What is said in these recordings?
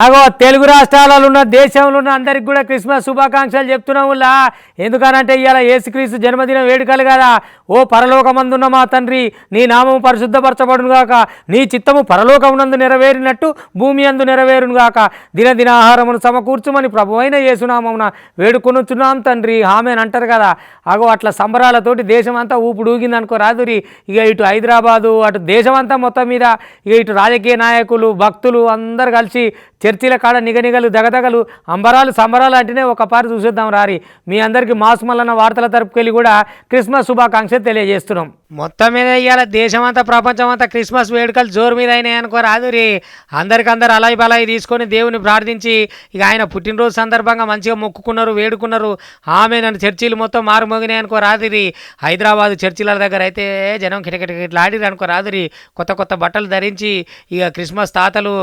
అగో తెలుగు రాష్ట్రాలలో ఉన్న దేశంలో ఉన్న అందరికి కూడా క్రిస్మస్ శుభాకాంక్షలు చెప్తున్నాములా ఎందుకనంటే ఇవాళ ఏసుక్రీస్తు జన్మదినం వేడుకలు కదా. ఓ పరలోకమందున్న మా తండ్రి నీ నామము పరిశుద్ధపరచబడునుగాక నీ చిత్తము పరలోకమునందు నెరవేరినట్టు భూమి అందు నెరవేరునుగాక దినదిన ఆహారమును సమకూర్చుమని ప్రభు అయిన యేసునామమున వేడుకొనుచున్నాం తండ్రి. ఆమెను అంటారు కదా. అగో అట్లా సంబరాలతోటి దేశం అంతా ఊపుడు ఊగింది అనుకో రాదురి. ఇక ఇటు హైదరాబాదు అటు దేశమంతా మొత్తం మీద ఇక ఇటు రాజకీయ నాయకులు భక్తులు అందరు కలిసి చర్చిల కాడ నిగనిగలు దగదగలు అంబరాలు సంబరాలు అంటేనే ఒక పారి చూసేద్దాం రారి. మీ అందరికీ మాస్ మల్లన్న వార్తల తరపుకెళ్ళి కూడా క్రిస్మస్ శుభాకాంక్షలు తెలియజేస్తున్నాం. మొత్తం మీద ఇవాళ దేశమంతా ప్రపంచమంతా క్రిస్మస్ వేడుకలు జోరు మీద అయినాయి అనుకో రాదురి అందరికందరు అలాయి బలాయి తీసుకొని దేవుని ప్రార్థించి ఇక ఆయన పుట్టినరోజు సందర్భంగా మంచిగా మొక్కుకున్నారు వేడుకున్నారు. ఆమె నన్ను చర్చీలు మొత్తం మారుమోగినాయి అనుకో రాదురి హైదరాబాద్ చర్చిల దగ్గర అయితే జనం కిటకిటకిట్లాడిరు అనుకో రాదురి కొత్త కొత్త బట్టలు ధరించి ఇక క్రిస్మస్ తాతలు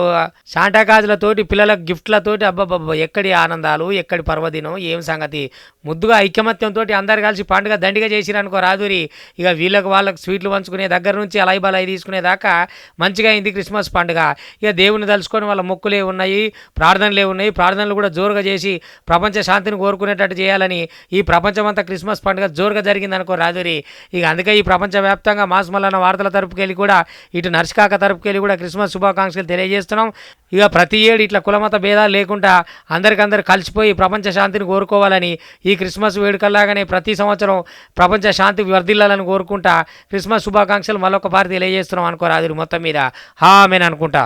తోటి పిల్లలకు గిఫ్ట్లతోటి అబ్బబ్బబ్బ ఎక్కడి ఆనందాలు ఎక్కడి పర్వదినం ఏం సంగతి? ముద్దుగా ఐకమత్యంతో అందరు కలిసి పండుగ దండిగా చేసిరనుకో రాదురి ఇక వీళ్ళకి వాళ్ళకి స్వీట్లు పంచుకునే దగ్గర నుంచి అలాయి బలాయి తీసుకునే దాకా మంచిగా అయింది క్రిస్మస్ పండుగ. ఇక దేవుని తలుచుకొని వాళ్ళ మొక్కులే ఉన్నాయి ప్రార్థనలే ఉన్నాయి ప్రార్థనలు కూడా జోరుగా చేసి ప్రపంచ శాంతిని కోరుకునేటట్టు చేయాలని ఈ ప్రపంచమంతా క్రిస్మస్ పండుగ జోరుగా జరిగింది అనుకో రాదురి ఇక అందుకే ఈ ప్రపంచవ్యాప్తంగా మాసుమల్లన్న వార్తల తరపుకెళ్ళి కూడా ఇటు నర్సికాక తరపుకెళ్ళి కూడా క్రిస్మస్ శుభాకాంక్షలు తెలియజేస్తున్నాం. ఇక ప్రతి ఏడు ఇట్లా కులమత భేదాలు లేకుండా అందరికందరు కలిసిపోయి ప్రపంచ శాంతిని కోరుకోవాలని ఈ క్రిస్మస్ వేడుకల్లాగానే ప్రతి సంవత్సరం ప్రపంచ శాంతి వర్ధిల్లాలని కోరుకుంటా క్రిస్మస్ శుభాకాంక్షలు మరొక పారి తెలియజేస్తున్నాం అనుకోరాదు మొత్తం మీద. హామేన్ అనుకుంటా.